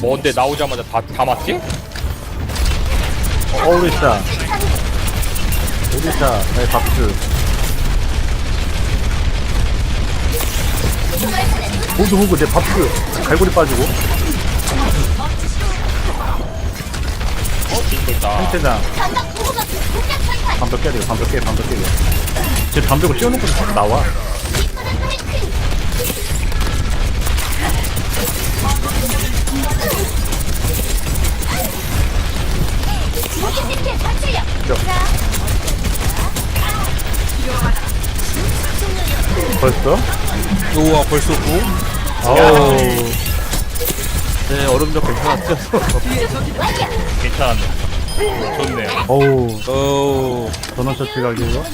뭔데 나오자마자 다, 다 맞지? 어, 오리사. 오리사, 나의 박수. 호두 호구 내 박수. 갈고리 빠지고. 어? 빙글다 생체장. 반벽 깨야 돼, 반벽 깨, 반벽 깨. 쟤 반벽을 씌워놓고 자꾸 나와. 벌써? 우와 벌써 구? 어우. 네 얼음적 괜찮았죠? 괜찮았네 좋네 어우. 오 전원 처치 가기로.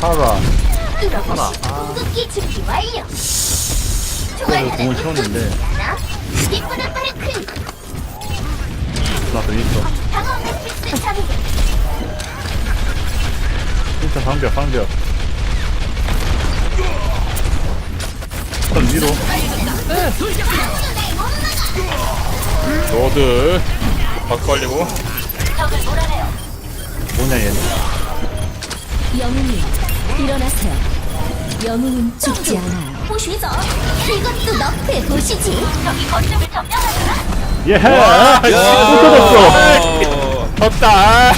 파라. 하나. 궁극기 준비 완료. 그래서 공을 채웠는데, 파르크 나도 있어. 일단 방벽, 방벽. 일단 위로. 로드. 바꿔 리고 뭐냐, 얘는. 영웅이 일어나세요. 영웅은 죽지 않아요. 보시죠. 이것도 너프의 도시지. 저기 거점을 점령하라. 예! 야, 또 터졌어! 졌다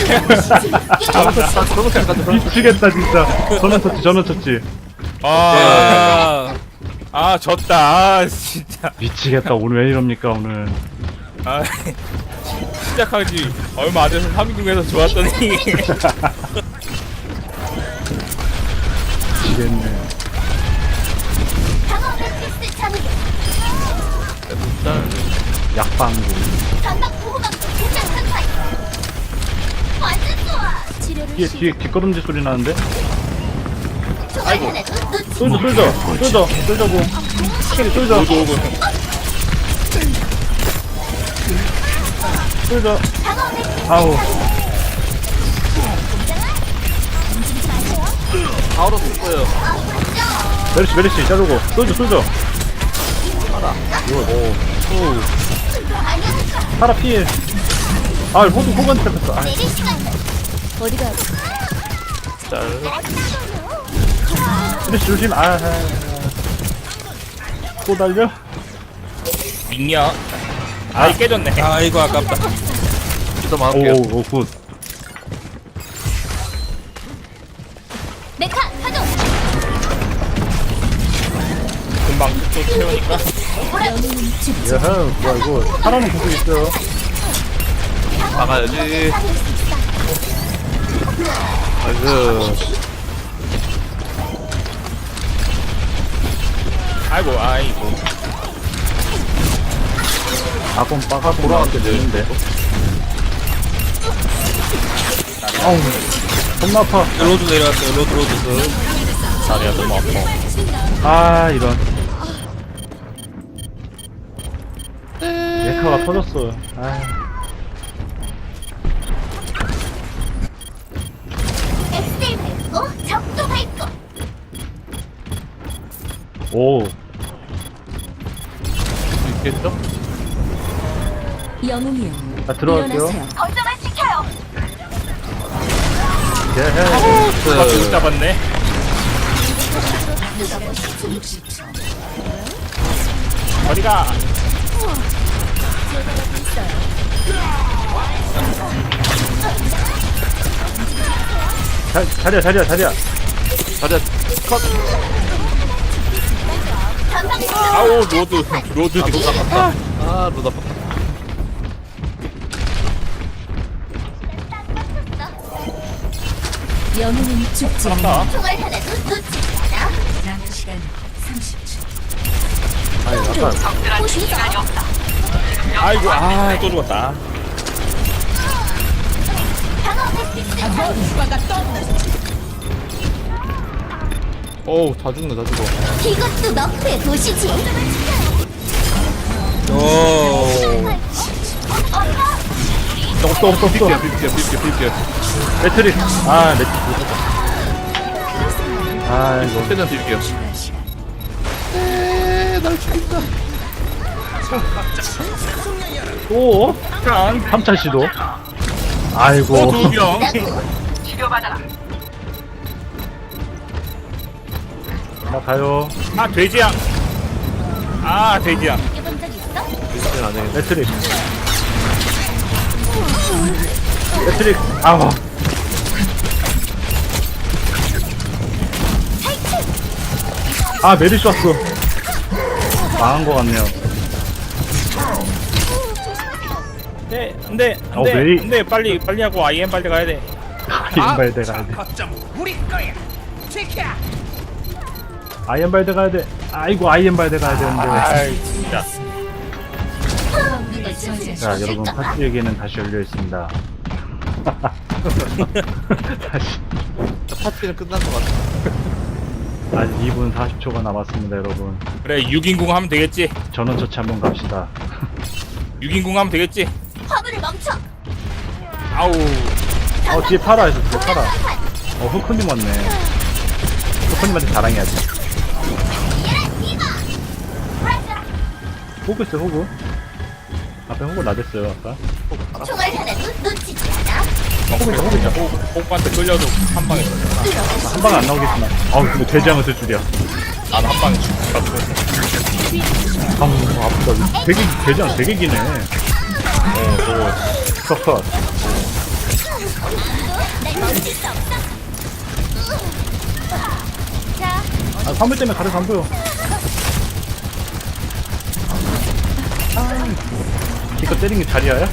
미치겠다, 진짜. 전원 처치, 전원 처치. 아, 아 졌다 아 진짜 미치겠다, 오늘 왜 이럽니까, 오늘. 아 시작하지 얼마 안 돼서 3인국에서 좋았더니 미치겠네. 좋아. 뒤에, 뒤에 뒷걸음질 소리 나는데? 놓치. 쏠져, 쏠져, 쏠져, 쏠져고. 스킬이 쏠져, 로드 오고 쏠져. 아우. 바로 죽어요 메르시, 메르시, 자르고. 쏠져, 쏠져. 파라 피해. 아, 호두 호간테 잡혔어. 아. 어디가 메르시 조심. 아, 아. 또 달려? 민냐 아이 깨졌네 아이고 아깝다 좀 오, 할게요 오, 오, 굿. 또 채우니까 야하, 뭐야, 이거. 사람은 계속 있어요. 막아야지 아이고 아이고 아이고 아건 빠가 돌아왔게 되는데. 아우, 겁나 아파. 로드 내려왔어요 로드 로드 다리가 너무 아파 아, 이런. 예카가 터졌어. 아, 엑셀 밟고 적도 밟고. 오. 있겠죠? 영웅이여 아, 들어갈게요. 일어나세요. 거점을 지켜요. 예, 누가 못 잡았네 어디가 자, 자리야 자리야 자리야 자리야 컷 아오 로드 로드 아, 로드 아팠다 아 로드 아팠다 영웅은 죽지 않아. 총알 하나도 놓지 않아. 아니, 약간. 적들한테 시간이 없다. 아이고 아또 죽었다 어우 다 죽네 다 죽어 이것도 없어, 없어, 없어. 비켜 비켜 비켜 비켜 매트릭. 아, 매트릭. 아, 이거. 최대한 비켜 날 죽인다. 또? 짠. 3차 시도. 아이고. 또 두병. 나 가요. 아 돼지양. 아. 이겨본 적 있어? 미스는 안 해. 매트릭. 매트릭. 아우. 아, 메리시 왔어. 망한 것 같네요. 네, 안돼, 어, 안돼, 왜 이- 안돼, 빨리, 빨리 하고 IM 빨리 가야 돼. 아이엠발드 가야 돼. 아이엠발드 가야 돼. 아이고, 아이엠발드 가야 되는데. 아이 진짜. 자, 여러분, 파티에게는 다시 열려 있습니다. 다시. 파티는 끝난 것 같아. 아직 2분 40초가 남았습니다, 여러분. 그래 6인궁 하면 되겠지. 전원 처치 한번 갑시다. 6인궁 하면 되겠지. 화물을 멈춰. 아우. 어, 뒤에 파라 있어, 뒤에 파라. 어, 후크님 왔네. 후크님한테 자랑해야지. 호구 있어, 호구. 앞에 호구 나댔어요, 아까. 총알 하나도 놓치지 않아. 호구 있다, 호구 있다. 호구, 호구한테 끌려도 한 방에. 한 방에 안 나오겠구나. 아우, 근데 돼지양을 쓸 줄이야. 난 한 방에 죽. 아우, 아프다. 되게, 돼지양 되게 기네. 어, 저거. 컷컷. 아, 화물 때문에 가려서 안 보여. 아, 기껏 때린 게 자리야야?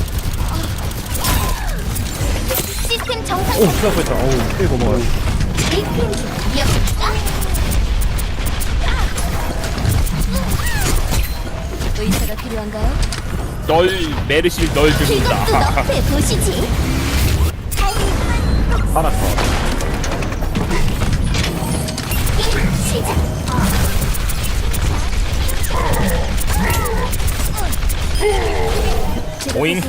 시스템 정상. 오, 수고하고 있다. 어우, 꽤 고마워요. 필요한가요? 널 메르실 널 이것도 죽인다. 보시지. 하나 더. 시작. 오잉.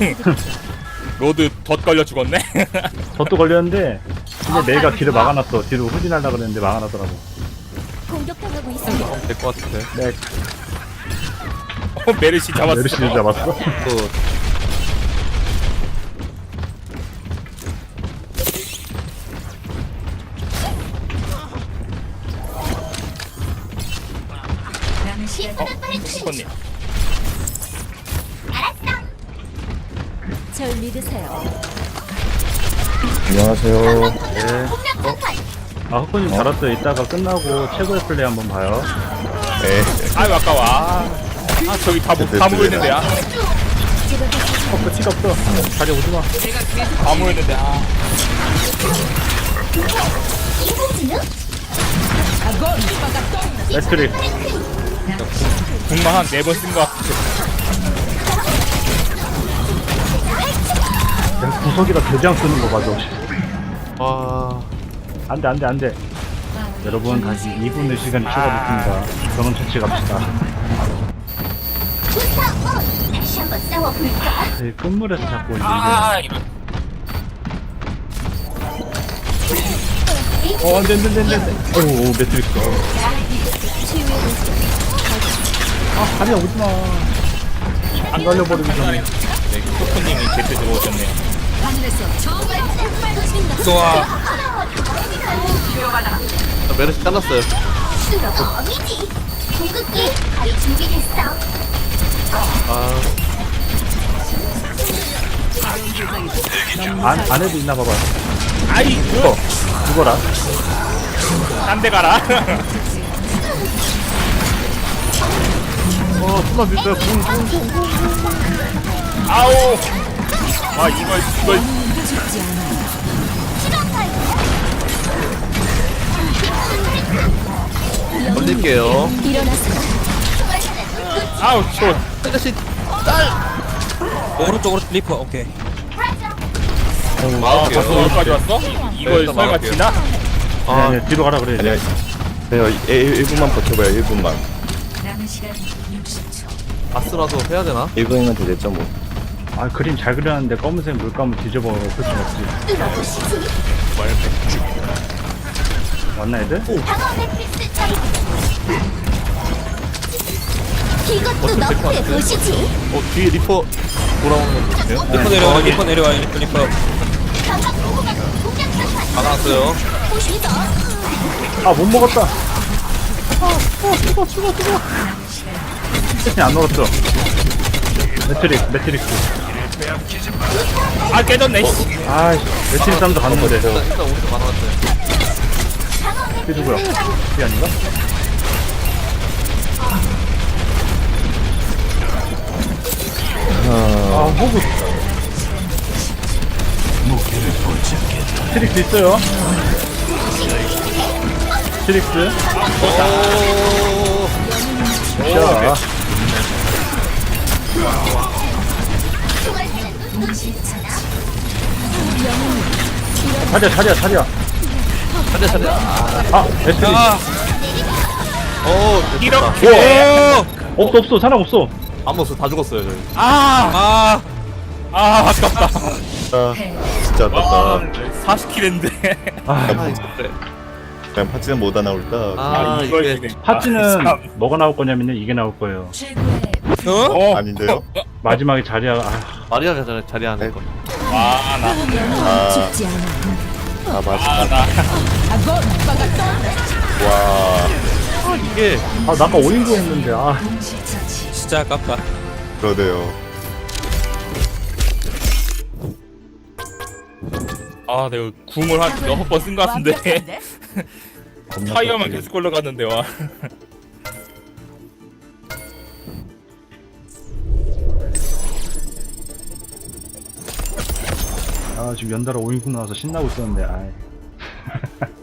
로드 덧 걸려 죽었네. 덧도 걸렸는데, 근데 내가 길을 막아놨어. 뒤로 후진하려고 그랬는데 막아놨더라고. 공격당하고 있습니다. 될것 같은데. 네, 어, 메르시 잡았어. 메르시를 잡았어. 알았어. 절 믿으세요. 안녕하세요. 네. 폭발. 아, 후쿠님 잘 왔어요. 이따가 끝나고 최고의 플레이 한번 봐요. 네. 아유 아까워. 아, 아 저기 다, 모- 다 모였는데 아. 없어, 티가 없어. 자리 오지 마. 다 모였는데 아. 매트릭. 궁만 한 네 번쓴거 같아. 야, 구석이라 대장 쓰는 거 봐줘. 아안 돼, 안 돼, 안 돼. 여러분, 다시 2분의 시간이 추가됐습니다. 전원 처치 갑시다. 싸워볼까? 네, 끝물에서 자꾸 이제 아 이거. 어, 안 돼, 안 돼, 안 돼, 안 돼. 오, 오, 매트릭스. 물질. 아, 다리야, 오지 마. 안 갈려버리기 전에. 네, 코코님이 제때 들어오셨네요. 좋아. 나 메르시 잘랐어요. 수로범이지. 궁극기 거의 준비됐어. 아 안, 안에도 있나 봐봐. 아이 죽어. 죽어라. 딴데 가라. 어, 숨만 밀어요. 붕, 붕, 이걸 죽지 않아요. 올릴게요. 일어나세요. 아우 저 메르시 오른쪽으로 리퍼 오케이 아, 벌써 여기까지 왔어? 이걸 일단 설마 막을게요. 지나? 아니, 아니, 뒤로 가라 그래. 아니야. 그냥 1분만 버텨봐요, 1분만. 남은 시간 60초. 아스라도 해야 되나? 1분이면 되겠죠, 뭐. 아, 그림 잘 그렸는데 검은색 물감을 뒤집어 볼순 없지. 뚫어보시지. 왔나, 애들? 이것도 너프에 보시지. 어 뒤에 리퍼 돌아오는 거 리퍼 내려와 리퍼 내려와 리퍼 리퍼 공략 전환. 막아놨어요 보시죠. 아못 먹었다 세팅 안 먹었어 매트릭스 매트릭스 아 깨졌네 매트릭스 싸움도 가는 건데 일단 일단 오른쪽 막아놨어요 이게 누구야? 이게 아닌가? 아 호구 트릭스 있어요? 트릭스? 자. 자리야 자리야 자리야. 차례 차례 아 매트릭스 어 이렇게. 없어 없어. 사람 없어. 안 먹었어 다 죽었어요 저희. 아아. 아, 아깝다. 아, 진짜 아깝다. 40킬 했는데 아 그래 그냥 파츠는 뭐다 나올까? 아 이걸 이게 지네. 파츠는 아, 뭐가 나올 거냐면요 이게 나올 거예요 최고의 어? 아닌데요? 마지막에 자리야 아, 마리아가 전에 자리 안 했거 아나 아, 죽지. 아. 아나 와, 이게 아, 나 아까 5인구 했는데 아. 진짜 아깝다 그러네요. 아 내가 궁을 한 여섯 번 쓴 것 같은데. 겁나 타이어만. 계속 걸러갔는데 와. 아 지금 연달아 5인구 나와서 신나고 있었는데 아이